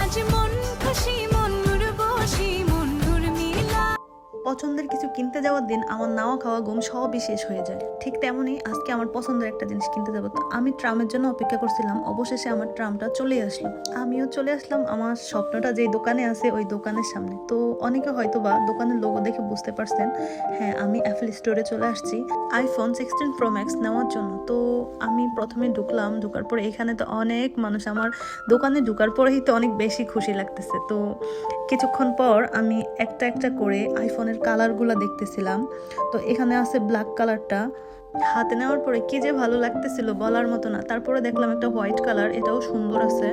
imagine পছন্দের কিছু কিনতে যাওয়ার দিন আমার নাওয়া খাওয়া ঘুম সবই শেষ হয়ে যায়। ঠিক তেমনই আজকে আমার পছন্দের একটা জিনিস কিনতে যাব। তো আমি ট্রামের জন্য অপেক্ষা করছিলাম, অবশেষে আমার ট্রামটা চলে আসলো। আমিও চলে আসলাম, আমার স্বপ্নটা যেই দোকানে আছে ওই দোকানের সামনে। তো অনেকে হয়তো বা দোকানের লোগো দেখে বুঝতে পারছেন হ্যাঁ আমি অ্যাপেল স্টোরে চলে আসছি আইফোন সিক্সটিন প্রো ম্যাক্স নেওয়ার জন্য। তো আমি প্রথমে ঢুকলাম, ঢুকার পরে এখানে তো অনেক মানুষ, আমার দোকানে ঢুকার পরেই তো অনেক বেশি খুশি লাগতেছে। তো কিছুক্ষণ পর আমি একটা একটা করে আইফোনের কালারগুলো দেখতেছিলাম। তো এখানে আছে ব্ল্যাক কালারটা হাতে নেওয়ার পরে কি যে ভালো লাগতেছিল বলার মতো না। তারপরে দেখলাম একটা হোয়াইট কালার এটাও সুন্দর আছে।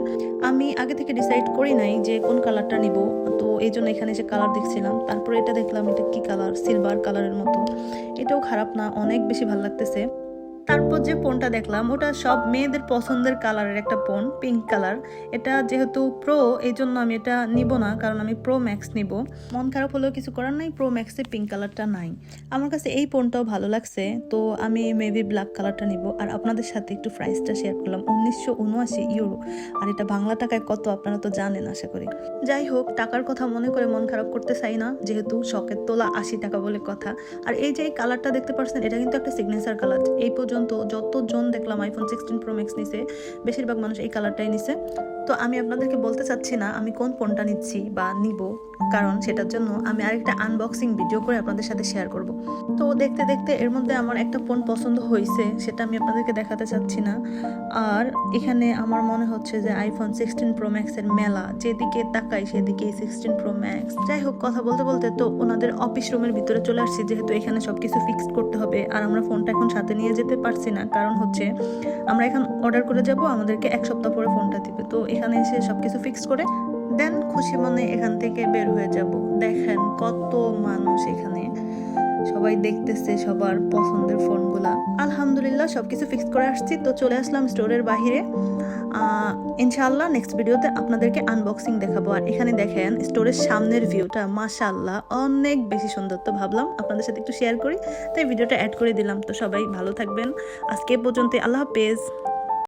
আমি আগে থেকে ডিসাইড করি নাই যে কোন কালারটা নিব। তো এই জন্য এখানে যে কালার দেখছিলাম, তারপরে এটা দেখলাম এটা কি কালার সিলভার কালারের মতো। এটাও খারাপ না, অনেক বেশি ভালো লাগতেছে। তারপর যে ফোনটা দেখলাম, ওটা সব মেয়েদের পছন্দের কালারের একটা ফোন পিঙ্ক কালার এটা যেহেতু প্রো এই জন্য আমি এটা নিব না, কারণ আমি প্রো ম্যাক্স নিব। মন খারাপ হলেও কিছু করার নাই প্রো ম্যাক্সে পিঙ্ক কালারটা নাই। আমার কাছে এই ফোনটাও ভালো লাগছে, তো আমি মেবি ব্ল্যাক কালারটা নিব। আর আপনাদের সাথে একটু প্রাইসটা শেয়ার করলাম, উনিশশো উনআশি ইউরো আর এটা বাংলা টাকায় কত, আপনারা তো জানেন আশা করি। যাই হোক, টাকার কথা মনে করে মন খারাপ করতে চাই না, যেহেতু শখের তোলা আশি টাকা বলে কথা। আর এই যে কালারটা দেখতে পাচ্ছেন এটা কিন্তু একটা সিগনেচার কালার এই পর্যন্ত যতজন দেখলাম আইফোন সিক্সটিন প্রো ম্যাক্স নিছে, বেশিরভাগ মানুষ এই কালারটাই নিছে। তো আমি আপনাদেরকে বলতে চাচ্ছি না, আমি কোন ফোনটা নিচ্ছি বা নিব, কারণ সেটার জন্য আমি আরেকটা আনবক্সিং ভিডিও করে আপনাদের সাথে শেয়ার করব। তো দেখতে দেখতে এর মধ্যে আমার একটা ফোন পছন্দ হয়েছে সেটা আমি আপনাদেরকে দেখাতে চাচ্ছি না। আর এখানে আমার মনে হচ্ছে যে আইফোন সিক্সটিন প্রো ম্যাক্সের মেলা, যেদিকে তাকাই সেদিকে সিক্সটিন প্রো ম্যাক্স যাই হোক, কথা বলতে বলতে তো ওনাদের অফিস রুমের ভিতরে চলে আসছি, যেহেতু এখানে সব কিছু ফিক্সড করতে হবে, আর আমরা ফোনটা এখন সাথে নিয়ে যেতে পারছি না। কারণ হচ্ছে আমরা এখন অর্ডার করে যাব, আমাদেরকে এক সপ্তাহ পরে ফোনটা দিবে। তো এখানে এসে সব কিছু ফিক্স করে দেন খুশি মনে এখান থেকে বের হয়ে যাব। দেখেন কত মানুষ এখানে। সবাই দেখতেছে সবার পছন্দের ফোনগুলা আলহামদুলিল্লাহ সব কিছু ফিক্স করে আসছি। তো চলে আসলাম স্টোরের বাহিরে। ইনশাআল্লাহ নেক্সট ভিডিওতে আপনাদেরকে আনবক্সিং দেখাবো। আর এখানে দেখেন স্টোরের সামনের ভিউটা মাশাআল্লাহ, অনেক বেশি সুন্দর। তো ভাবলাম আপনাদের সাথে একটু শেয়ার করি, তাই ভিডিওটা অ্যাড করে দিলাম। তো সবাই ভালো থাকবেন। আজকে পর্যন্ত আল্লাহ হাফেজ।